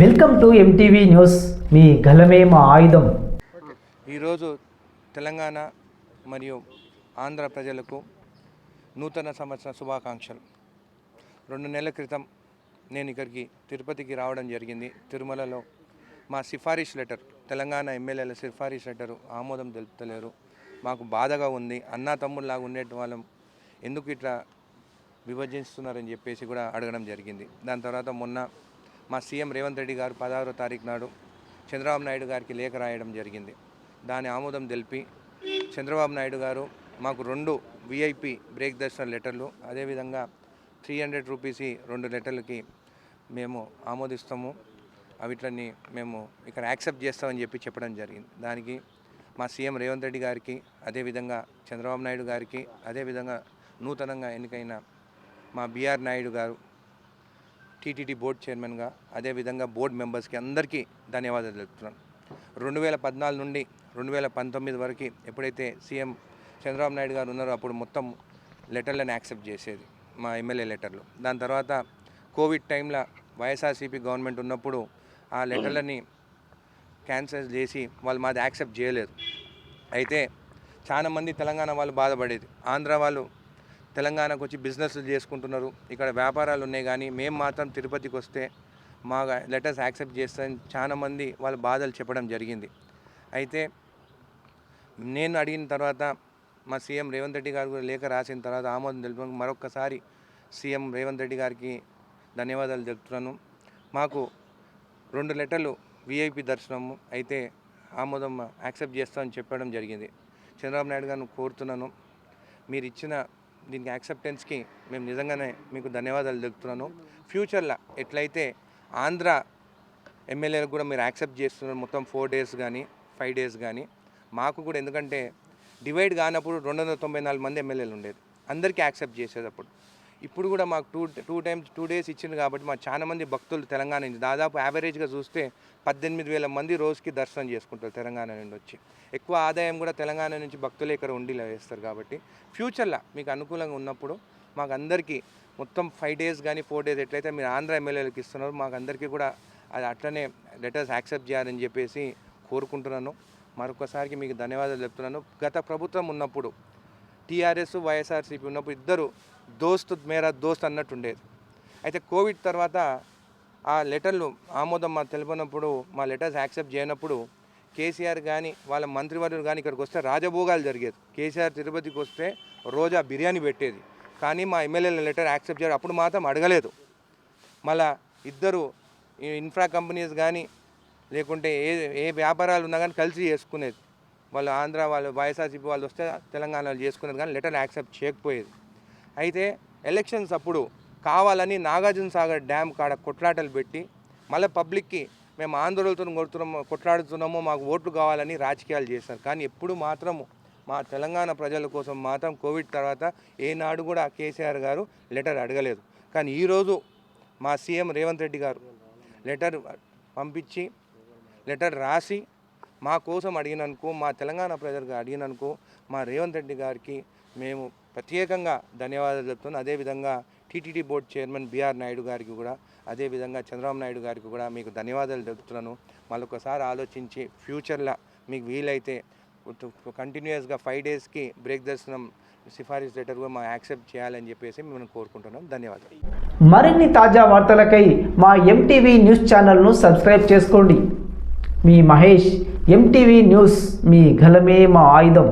Welcome to MTV news మీ గలమే మా ఆయుధం. ఈరోజు తెలంగాణ మరియు ఆంధ్ర ప్రజలకు నూతన సంవత్సర శుభాకాంక్షలు. రెండు నెలల క్రితం నేను ఇక్కడికి తిరుపతికి రావడం జరిగింది. తిరుమలలో మా సిఫారిష్ లెటర్ తెలంగాణ ఎమ్మెల్యేల సిఫారిష్ లెటరు ఆమోదం తెలుపుతలేరు. మాకు బాధగా ఉంది. అన్నా తమ్ముళ్ళలాగా ఉండే వాళ్ళం ఎందుకు ఇట్లా విభజిస్తున్నారని చెప్పేసి కూడా అడగడం జరిగింది. దాని తర్వాత మొన్న మా సీఎం రేవంత్ రెడ్డి గారు పదహారో తారీఖు నాడు చంద్రబాబు నాయుడు గారికి లేఖ రాయడం జరిగింది. దాని ఆమోదం తెలిపి చంద్రబాబు నాయుడు గారు మాకు రెండు విఐపి బ్రేక్ దర్శన లెటర్లు అదేవిధంగా త్రీ హండ్రెడ్ రూపీస్ రెండు లెటర్లకి మేము ఆమోదిస్తాము. అవిట్లని మేము ఇక్కడ యాక్సెప్ట్ చేస్తామని చెప్పి చెప్పడం జరిగింది. దానికి మా సీఎం రేవంత్ రెడ్డి గారికి అదేవిధంగా చంద్రబాబు నాయుడు గారికి అదేవిధంగా నూతనంగా ఎన్నికైన మా బీఆర్ నాయుడు గారు టీటీడీ బోర్డు చైర్మన్గా అదేవిధంగా బోర్డు మెంబర్స్కి అందరికీ ధన్యవాదాలు తెలుపుతున్నాను. రెండు వేల పద్నాలుగు నుండి రెండు వేల పంతొమ్మిది వరకు ఎప్పుడైతే సీఎం చంద్రబాబు నాయుడు గారు ఉన్నారో అప్పుడు మొత్తం లెటర్లను యాక్సెప్ట్ చేసేది మా ఎమ్మెల్యే లెటర్లు. దాని తర్వాత కోవిడ్ టైంలో వైఎస్ఆర్సీపీ గవర్నమెంట్ ఉన్నప్పుడు ఆ లెటర్లని క్యాన్సల్ చేసి వాళ్ళు మాది యాక్సెప్ట్ చేయలేదు. అయితే చాలా మంది తెలంగాణ వాళ్ళు బాధపడేది. ఆంధ్ర వాళ్ళు తెలంగాణకు వచ్చి బిజినెస్లు చేసుకుంటున్నారు. ఇక్కడ వ్యాపారాలు ఉన్నాయి కానీ మేము మాత్రం తిరుపతికి వస్తే మా లెటర్స్ యాక్సెప్ట్ చేస్తారని చాలా మంది వాళ్ళ బాధలు చెప్పడం జరిగింది. అయితే నేను అడిగిన తర్వాత మా సీఎం రేవంత్ రెడ్డి గారు కూడా లేఖ రాసిన తర్వాత ఆమోదం తెలుపు మరొకసారి సీఎం రేవంత్ రెడ్డి గారికి ధన్యవాదాలు తెలుపుతున్నాను. మాకు రెండు లెటర్లు విఐపి దర్శనము అయితే ఆమోదం యాక్సెప్ట్ చేస్తామని చెప్పడం జరిగింది. చంద్రబాబు నాయుడు గారిని కోరుతున్నాను. మీరు ఇచ్చిన దీనికి యాక్సెప్టెన్స్కి మేము నిజంగానే మీకు ధన్యవాదాలు తెలుపుతున్నాను. ఫ్యూచర్లో ఎట్లయితే ఆంధ్ర ఎమ్మెల్యేలకు కూడా మీరు యాక్సెప్ట్ చేస్తున్నారు మొత్తం ఫోర్ డేస్ కానీ ఫైవ్ డేస్ కానీ మాకు కూడా ఎందుకంటే డివైడ్ కానప్పుడు రెండు వందల తొంభై నాలుగు మంది ఎమ్మెల్యేలు ఉండేది. అందరికీ యాక్సెప్ట్ చేసేటప్పుడు. ఇప్పుడు కూడా మాకు two two times two days ఇచ్చింది కాబట్టి మాకు చాలా మంది భక్తులు తెలంగాణ నుంచి. దాదాపు యావరేజ్గా చూస్తే పద్దెనిమిది వేల మంది రోజుకి దర్శనం చేసుకుంటారు తెలంగాణ నుండి వచ్చి. ఎక్కువ ఆదాయం కూడా తెలంగాణ నుంచి భక్తులు ఇక్కడ ఉండిలా వేస్తారు కాబట్టి ఫ్యూచర్లో మీకు అనుకూలంగా ఉన్నప్పుడు మాకు అందరికీ మొత్తం ఫైవ్ డేస్ కానీ ఫోర్ డేస్ ఎట్లయితే మీరు ఆంధ్ర ఎమ్మెల్యేలకు ఇస్తున్నారు మాకు అందరికీ కూడా అది అట్లనే లెటర్స్ యాక్సెప్ట్ చేయాలని చెప్పేసి కోరుకుంటున్నాను. మరొకసారికి మీకు ధన్యవాదాలు చెప్తున్నాను. గత ప్రభుత్వం ఉన్నప్పుడు టీఆర్ఎస్ వైఎస్ఆర్సీపీ ఉన్నప్పుడు ఇద్దరు దోస్త్ మేరా దోస్త్ అన్నట్టు ఉండేది. అయితే కోవిడ్ తర్వాత ఆ లెటర్లు ఆమోదం మా తెలిపినప్పుడు మా లెటర్స్ యాక్సెప్ట్ చేయనప్పుడు కేసీఆర్ కానీ వాళ్ళ మంత్రివర్యులు కానీ ఇక్కడికి వస్తే రాజభోగాలు జరిగేది. కేసీఆర్ తిరుపతికి వస్తే రోజా బిర్యానీ పెట్టేది. కానీ మా ఎమ్మెల్యేల లెటర్ యాక్సెప్ట్ చేయడం అప్పుడు మాత్రం అడగలేదు. మళ్ళా ఇద్దరు ఈ ఇన్ఫ్రా కంపెనీస్ కానీ లేకుంటే ఏ ఏ వ్యాపారాలు ఉన్నా కానీ కలిసి చేసుకునేది. వాళ్ళు ఆంధ్ర వాళ్ళు వైఎస్ఆర్సీపీ వాళ్ళు వస్తే తెలంగాణలో చేసుకునేది కానీ లెటర్ యాక్సెప్ట్ చేయకపోయేది. అయితే ఎలక్షన్స్ అప్పుడు కావాలని నాగార్జున సాగర్ డ్యామ్ కాడ కొట్లాటలు పెట్టి మళ్ళీ పబ్లిక్కి మేము ఆందోళనతో కొడుతున్నాము కొట్లాడుతున్నామో మాకు ఓట్లు కావాలని రాజకీయాలు చేశారు. కానీ ఎప్పుడు మాత్రము మా తెలంగాణ ప్రజల కోసం మాత్రం కోవిడ్ తర్వాత ఏనాడు కూడా కేసీఆర్ గారు లెటర్ అడగలేదు. కానీ ఈరోజు మా సీఎం రేవంత్ రెడ్డి గారు లెటర్ పంపించి లెటర్ రాసి మా కోసం అడిగినందుకు మా తెలంగాణ ప్రజలకు అడిగినందుకు మా రేవంత్ రెడ్డి గారికి మేము ప్రత్యేకంగా ధన్యవాదాలు చెప్తున్నాను అదేవిధంగా TTD board chairman BR Naidu గారికి కూడా అదేవిధంగా చంద్రబాబు నాయుడు గారికి కూడా మీకు ధన్యవాదాలు తెలుపుతున్నాను. మళ్ళొకసారి ఆలోచించి ఫ్యూచర్లో మీకు వీలైతే కంటిన్యూస్గా ఫైవ్ డేస్కి బ్రేక్ దర్శనం సిఫారసు లెటర్ కూడా మా యాక్సెప్ట్ చేయాలని చెప్పేసి మేము కోరుకుంటున్నాం. ధన్యవాదాలు. మరిన్ని తాజా వార్తలకై మా ఎంటీవీ న్యూస్ ఛానల్ను సబ్స్క్రైబ్ చేసుకోండి. మీ మహేష్ ఎంటీవీ న్యూస్ మీ గలమే మా ఆయుధం.